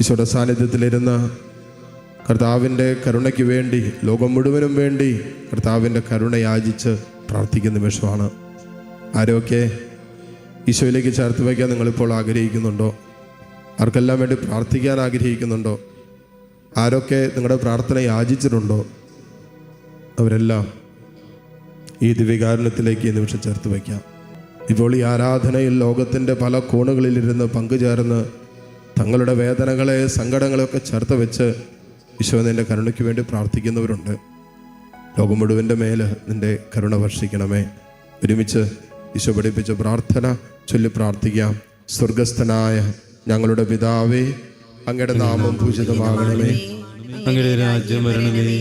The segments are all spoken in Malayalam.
ഈശോയുടെ സാന്നിധ്യത്തിലിരുന്ന് കർത്താവിന്റെ കരുണയ്ക്ക് വേണ്ടി ലോകം മുഴുവനും വേണ്ടി കർത്താവിന്റെ കരുണ യാചിച്ച് പ്രാർത്ഥിക്കുന്ന നിമിഷമാണ്. ആരൊക്കെ ഈശോയിലേക്ക് ചേർത്ത് വയ്ക്കാൻ നിങ്ങളിപ്പോൾ ആഗ്രഹിക്കുന്നുണ്ടോ? ആർക്കെല്ലാം വേണ്ടി പ്രാർത്ഥിക്കാൻ ആഗ്രഹിക്കുന്നുണ്ടോ? ആരൊക്കെ നിങ്ങളുടെ പ്രാർത്ഥന യാചിച്ചിട്ടുണ്ടോ? അവരെല്ലാം ഈ ദിവ്യകാരണത്തിലേക്ക് ഈ നിമിഷം ചേർത്ത് വയ്ക്കാം. ഇപ്പോൾ ഈ ആരാധനയിൽ ലോകത്തിന്റെ പല കോണുകളിലിരുന്ന് പങ്കുചേർന്ന് തങ്ങളുടെ വേദനകളെ സങ്കടങ്ങളെയൊക്കെ ചേർത്ത് വെച്ച് ഈശോ കരുണയ്ക്ക് വേണ്ടി പ്രാർത്ഥിക്കുന്നവരുണ്ട്. ലോകം മുഴുവന്റെ മേൽ നിന്റെ കരുണ വർഷിക്കണമേ. ഒരുമിച്ച് ഈശോ പഠിപ്പിച്ച പ്രാർത്ഥന ചൊല്ലി പ്രാർത്ഥിക്കാം. സ്വർഗസ്ഥനായ ഞങ്ങളുടെ പിതാവേ അങ്ങയുടെ നാമം പൂജിതമാകണമേ. അങ്ങയുടെ രാജ്യം വരണമേ.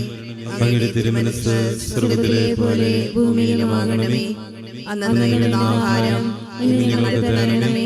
അങ്ങയുടെ തിരുമനസ് സ്വർഗത്തിലെ പോലെ ഭൂമിയിലുമാകണമേ. അന്നു വേണ്ടുന്ന ആഹാരം ഞങ്ങൾക്ക് തരണമേ.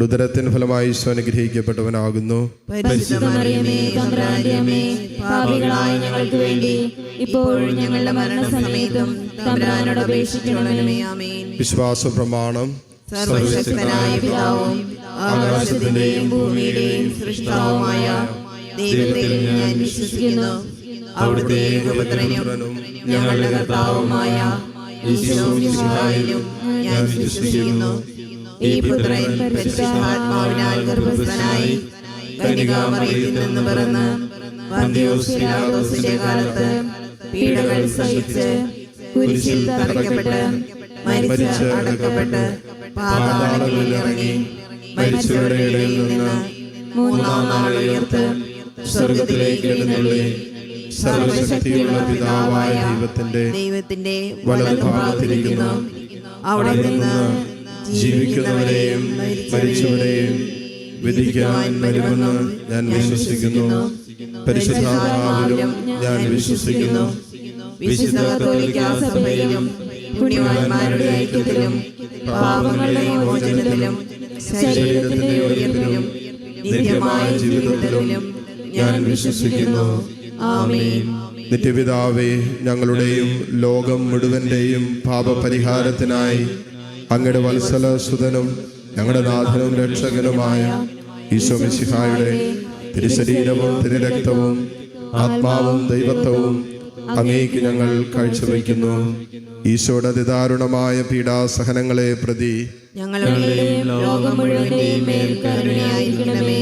ഉദരത്തിൻ ഫലമായി ഈശോ അനുഗ്രഹിക്കപ്പെട്ടവനാകുന്നു. ഞങ്ങൾക്ക് വേണ്ടി ഇപ്പോഴും ഞങ്ങളുടെ മരണസമയത്തും തമ്പ്രാനോട് അപേക്ഷിക്കണമേ ആമേൻ. വിശ്വാസ പ്രമാണം സർവശക്തനായ പിതാവും ആകാശത്തിന്റെയും ഭൂമിയുടെയും സൃഷ്ടാവുമായ ദൈവത്തിൽ ഞാൻ വിശ്വസിക്കുന്നു. അവിടുത്തെ ഏകപുത്രനും ഞങ്ങളുടെ കർത്താവുമായ ഈശോമിശിഹായിലും ഞാൻ വിശ്വസിക്കുന്നു. ഈ പുത്രൻ പരിശുദ്ധാത്മാവിനാൽ ഗർഭസ്ഥനായി കനികാമറിയിൽ നിന്ന് പിറന്ന് പന്തിയോസ് കാലത്ത് പീഡകൾ സഹിച്ച് കുരിശിൽ തറയ്ക്കപ്പെട്ട് മരിച്ച് അടക്കപ്പെട്ട് പാതാളങ്ങളിൽ ഇറങ്ങി മരിച്ചവരുടെ ഇടയിൽ നിന്ന് മൂന്നാം നാൾ ഉയർത്ത് സ്വർഗത്തിലേക്ക് എഴുന്നള്ളി സർവശക്തിയുള്ള പിതാവായ ദൈവത്തിന്റെ ദൈവത്തിന്റെ വലതുഭാഗത്തിരിക്കുന്നു. അവിടെ നിന്ന് ജീവിക്കുന്നവരെയും മരിച്ചവരെയും വിധിക്കാൻ വരുമെന്ന് ഞാൻ വിശ്വസിക്കുന്നു. പരിശുദ്ധാത്മാവിലും ഞാൻ വിശ്വസിക്കുന്നു. ശരീരത്തിന്റെ ജീവിതത്തിലും ഞാൻ വിശ്വസിക്കുന്നു. നിത്യപിതാവേ ഞങ്ങളുടെയും ലോകം മുഴുവന്റെയും പാപപരിഹാരത്തിനായി അങ്ങയുടെ വത്സല സുതനും ഞങ്ങളുടെ നാഥനും രക്ഷകനുമായ ഈശോ മിശിഹായുടെ തിരുശരീരവും തിരുരക്തവും ആത്മാവും ദൈവത്വവും അങ്ങേക്ക് ഞങ്ങൾ കാഴ്ചവെക്കുന്നു ഈശോയുടെ അതിദാരുണമായ പീഡാസഹനങ്ങളെ പ്രതി ഞങ്ങളുടെ മേൽ കരുണയായിരിക്കണമേ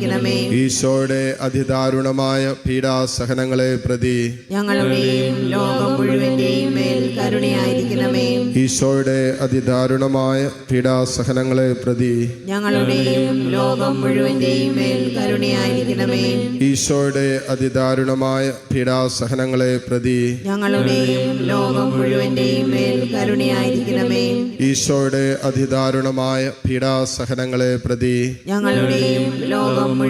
ഈശോയുടെ അതിദാരുണമായ പീഡാസഹനങ്ങളെ പ്രതി ഞങ്ങളുടെയും ലോകം മുഴുവന്റെയും മേൽ കരുണയായിരിക്കണമേ. ഈശോയുടെ അതിദാരുണമായ പീഡാസഹനങ്ങളെ പ്രതി ഞങ്ങളുടെയും ലോകം മുഴുവന്റെയും മേൽ കരുണയായിരിക്കണമേ. ഈശോയുടെ അതിദാരുണമായ പീഡാസഹനങ്ങളെ പ്രതി ഞങ്ങളുടെയും ലോകം മുഴുവന്റെയും മേൽ കരുണയായിരിക്കണമേ. ഈശോയുടെ അതിദാരുണമായ പീഡാസഹനങ്ങളെ പ്രതി ഞങ്ങളുടെയും ലോകം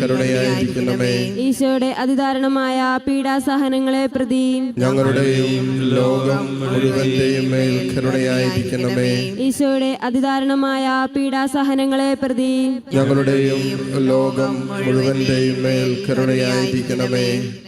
കരുണയായിരിക്കണമേ. ഈശോയുടെ അതിദാരുണമായ പീഡാസഹനങ്ങളെ പ്രതി ഞങ്ങളുടെയും ലോകം മുഴുവന്റെയും മേൽ കരുണയായിരിക്കണമേ. ഈശോയുടെ അതിദാരുണമായ പീഡാസഹനങ്ങളെ പ്രതി ഞങ്ങളുടെയും ലോകം മുഴുവന്റെയും മേൽ കരുണയായിരിക്കണമേ.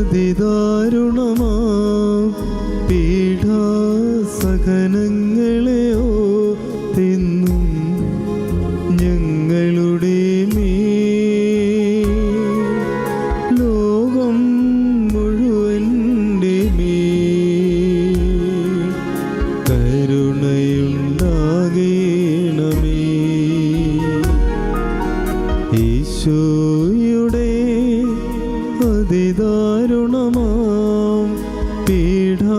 അതിദാരുണമാ. പീഠാസഹനങ്ങളെയോ അതിദാരുണമാം പീഠാസഹനങ്ങളെയോ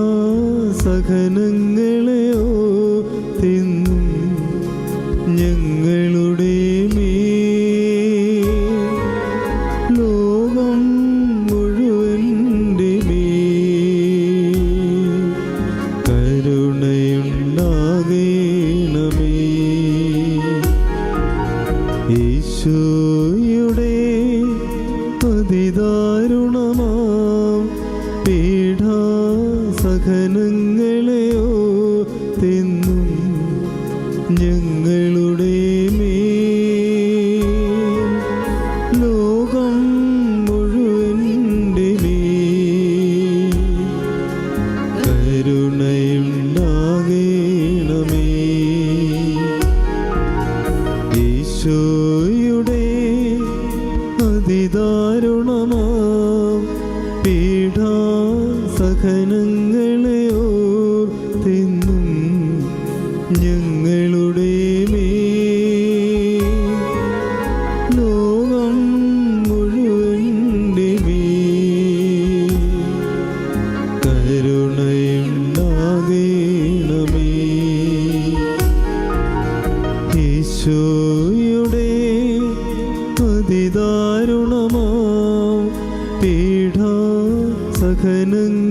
പീഠാസഹനങ്ങളെയോ തിന്നും ഞങ്ങളുടെ മേ ലോകം മുഴുവന്റെ മേ കരുണയുണ്ടാകേണമേ. ഈശോയുടെ അതിദാരുണമാം thể nâng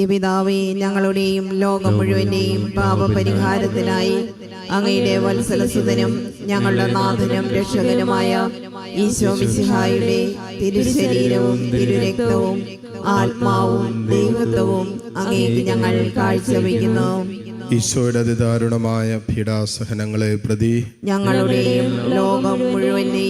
നിത്യപിതാവേ ഞങ്ങളുടെയും ലോകം മുഴുവന്റെയും പാപപരിഹാരത്തിനായി അങ്ങയുടെ വത്സലസുതനും ഞങ്ങളുടെ നാഥനും രക്ഷകനുമായ ഈശോ മിശിഹായുടെ തിരുശരീരവും തിരുരക്തവും ആത്മാവും ദൈവത്വവും അങ്ങേക്ക് ഞങ്ങൾ കാഴ്ചവെക്കുന്നു. ഈശോയുടെ അതിദാരുണമായ പീഡാസഹനങ്ങളെ പ്രതി ഞങ്ങളുടെയും ലോകം മുഴുവന്റെയും മേൽ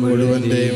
മുഴുവന്റെയും